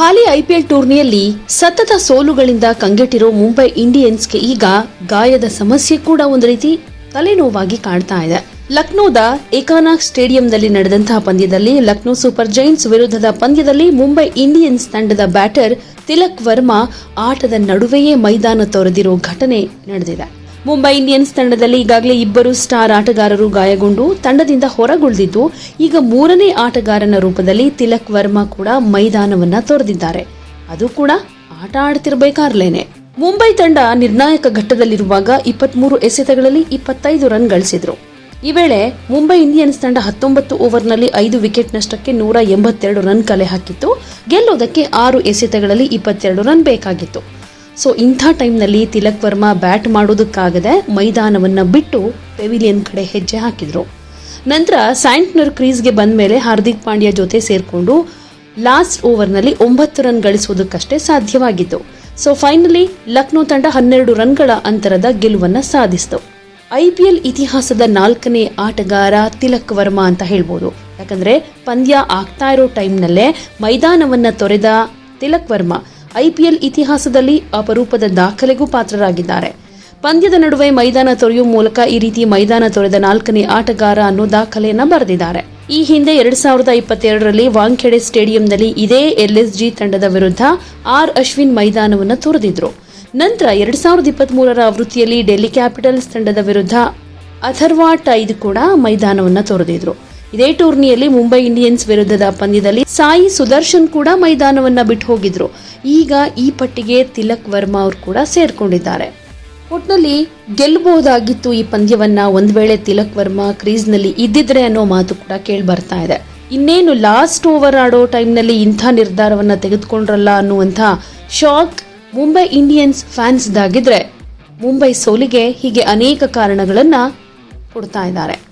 ಹಾಲಿ IPL ಟೂರ್ನಿಯಲ್ಲಿ ಸತತ ಸೋಲುಗಳಿಂದ ಕಂಗೆಟ್ಟಿರೋ ಮುಂಬೈ ಇಂಡಿಯನ್ಸ್ಗೆ ಈಗ ಗಾಯದ ಸಮಸ್ಯೆ ಕೂಡ ಒಂದು ರೀತಿ ತಲೆನೋವಾಗಿ ಕಾಣ್ತಾ ಇದೆ. ಲಕ್ನೋದ ಏಕಾನಾಕ್ ಸ್ಟೇಡಿಯಂನಲ್ಲಿ ನಡೆದಂತಹ ಪಂದ್ಯದಲ್ಲಿ ಲಕ್ನೋ ಸೂಪರ್ ಜೈಂಟ್ಸ್ ವಿರುದ್ಧದ ಪಂದ್ಯದಲ್ಲಿ ಮುಂಬೈ ಇಂಡಿಯನ್ಸ್ ತಂಡದ ಬ್ಯಾಟರ್ ತಿಲಕ್ ವರ್ಮಾ ಆಟದ ನಡುವೆಯೇ ಮೈದಾನ ತೊರೆದಿರೋ ಘಟನೆ ನಡೆದಿದೆ. ಮುಂಬೈ ಇಂಡಿಯನ್ಸ್ ತಂಡದಲ್ಲಿ ಈಗಾಗಲೇ ಇಬ್ಬರು ಸ್ಟಾರ್ ಆಟಗಾರರು ಗಾಯಗೊಂಡು ತಂಡದಿಂದ ಹೊರಗುಳಿದಿದ್ದು, ಈಗ ಮೂರನೇ ಆಟಗಾರನ ರೂಪದಲ್ಲಿ ತಿಲಕ್ ವರ್ಮಾ ಕೂಡ ಮೈದಾನವನ್ನ ತೊರೆದಿದ್ದಾರೆ. ಅದು ಕೂಡ ಆಟ ಆಡ್ತಿರ್ಬೇಕಾರ್ಲೇನೆ. ಮುಂಬೈ ತಂಡ ನಿರ್ಣಾಯಕ ಘಟ್ಟದಲ್ಲಿರುವಾಗ ಇಪ್ಪತ್ಮೂರು ಎಸೆತಗಳಲ್ಲಿ ಇಪ್ಪತ್ತೈದು ರನ್ ಗಳಿಸಿದ್ರು. ಈ ವೇಳೆ ಮುಂಬೈ ಇಂಡಿಯನ್ಸ್ ತಂಡ ಹತ್ತೊಂಬತ್ತು ಓವರ್ನಲ್ಲಿ ಐದು ವಿಕೆಟ್ ನಷ್ಟಕ್ಕೆ ನೂರ ಎಂಬತ್ತೆರಡು ರನ್ ಕಲೆ ಹಾಕಿತ್ತು. ಗೆಲ್ಲೋದಕ್ಕೆ ಆರು ಎಸೆತಗಳಲ್ಲಿ ಇಪ್ಪತ್ತೆರಡು ರನ್ ಬೇಕಾಗಿತ್ತು. ಸೊ ಇಂಥ ಟೈಮ್ನಲ್ಲಿ ತಿಲಕ್ ವರ್ಮಾ ಬ್ಯಾಟ್ ಮಾಡೋದಕ್ಕಾಗದೆ ಮೈದಾನವನ್ನ ಬಿಟ್ಟು ಪೆವಿಲಿಯನ್ ಕಡೆ ಹೆಜ್ಜೆ ಹಾಕಿದ್ರು. ನಂತರ ಸ್ಯಾಂಟ್ನರ್ ಕ್ರೀಸ್ಗೆ ಬಂದ ಮೇಲೆ ಹಾರ್ದಿಕ್ ಪಾಂಡ್ಯ ಜೊತೆ ಸೇರಿಕೊಂಡು ಲಾಸ್ಟ್ ಓವರ್ನಲ್ಲಿ ಒಂಬತ್ತು ರನ್ ಗಳಿಸುವುದಕ್ಕಷ್ಟೇ ಸಾಧ್ಯವಾಗಿತ್ತು. ಸೊ ಫೈನಲಿ ಲಕ್ನೋ ತಂಡ ಹನ್ನೆರಡು ರನ್ಗಳ ಅಂತರದ ಗೆಲುವನ್ನ ಸಾಧಿಸಿತು. ಐಪಿಎಲ್ ಇತಿಹಾಸದ ನಾಲ್ಕನೇ ಆಟಗಾರ ತಿಲಕ್ ವರ್ಮಾ ಅಂತ ಹೇಳ್ಬೋದು. ಯಾಕಂದ್ರೆ ಪಂದ್ಯ ಆಗ್ತಾ ಇರೋ ಟೈಮ್ನಲ್ಲೇ ಮೈದಾನವನ್ನ ತೊರೆದ ತಿಲಕ್ ವರ್ಮಾ ಐಪಿಎಲ್ ಇತಿಹಾಸದಲ್ಲಿ ಅಪರೂಪದ ದಾಖಲೆಗೂ ಪಾತ್ರರಾಗಿದ್ದಾರೆ. ಪಂದ್ಯದ ನಡುವೆ ಮೈದಾನ ತೊರೆಯುವ ಮೂಲಕ ಈ ರೀತಿ ಮೈದಾನ ತೊರೆದ ನಾಲ್ಕನೇ ಆಟಗಾರ ಅನ್ನೋ ದಾಖಲೆಯನ್ನು ಬರೆದಿದ್ದಾರೆ. ಈ ಹಿಂದೆ ಎರಡ್ ಸಾವಿರದ ಇಪ್ಪತ್ತೆರಡರಲ್ಲಿ ವಾಂಖೆಡೆ ಸ್ಟೇಡಿಯಂನಲ್ಲಿ ಇದೇ ಎಲ್ಎಸ್ಜಿ ತಂಡದ ವಿರುದ್ಧ ಆರ್ ಅಶ್ವಿನ್ ಮೈದಾನವನ್ನು ತೊರೆದಿದ್ರು. ನಂತರ ಎರಡ್ ಸಾವಿರದ ಇಪ್ಪತ್ತ್ ಮೂರರ ಆವೃತ್ತಿಯಲ್ಲಿ ಡೆಲ್ಲಿ ಕ್ಯಾಪಿಟಲ್ಸ್ ತಂಡದ ವಿರುದ್ಧ ಅಥರ್ವಾ ಟೈದ್ ಕೂಡ ಮೈದಾನವನ್ನು ತೊರೆದಿದ್ರು. ಇದೇ ಟೂರ್ನಿಯಲ್ಲಿ ಮುಂಬೈ ಇಂಡಿಯನ್ಸ್ ವಿರುದ್ಧದ ಪಂದ್ಯದಲ್ಲಿ ಸಾಯಿ ಸುದರ್ಶನ್ ಕೂಡ ಮೈದಾನವನ್ನ ಬಿಟ್ಟು ಹೋಗಿದ್ರು. ಈಗ ಈ ಪಟ್ಟಿಗೆ ತಿಲಕ್ ವರ್ಮಾ ಅವರು ಕೂಡ ಸೇರ್ಕೊಂಡಿದ್ದಾರೆ. ಒಟ್ನಲ್ಲಿ ಗೆಲ್ಲಬಹುದಾಗಿತ್ತು ಈ ಪಂದ್ಯವನ್ನ ಒಂದ್ ವೇಳೆ ತಿಲಕ್ ವರ್ಮಾ ಕ್ರೀಸ್ನಲ್ಲಿ ಇದ್ದಿದ್ರೆ ಅನ್ನೋ ಮಾತು ಕೂಡ ಕೇಳಿ ಬರ್ತಾ ಇದೆ. ಇನ್ನೇನು ಲಾಸ್ಟ್ ಓವರ್ ಆಡೋ ಟೈಮ್ನಲ್ಲಿ ಇಂಥ ನಿರ್ಧಾರವನ್ನ ತೆಗೆದುಕೊಂಡ್ರಲ್ಲ ಅನ್ನುವಂಥ ಶಾಕ್ ಮುಂಬೈ ಇಂಡಿಯನ್ಸ್ ಫ್ಯಾನ್ಸ್ದಾಗಿದ್ರೆ ಮುಂಬೈ ಸೋಲಿಗೆ ಹೀಗೆ ಅನೇಕ ಕಾರಣಗಳನ್ನ ಕೊಡ್ತಾ ಇದ್ದಾರೆ.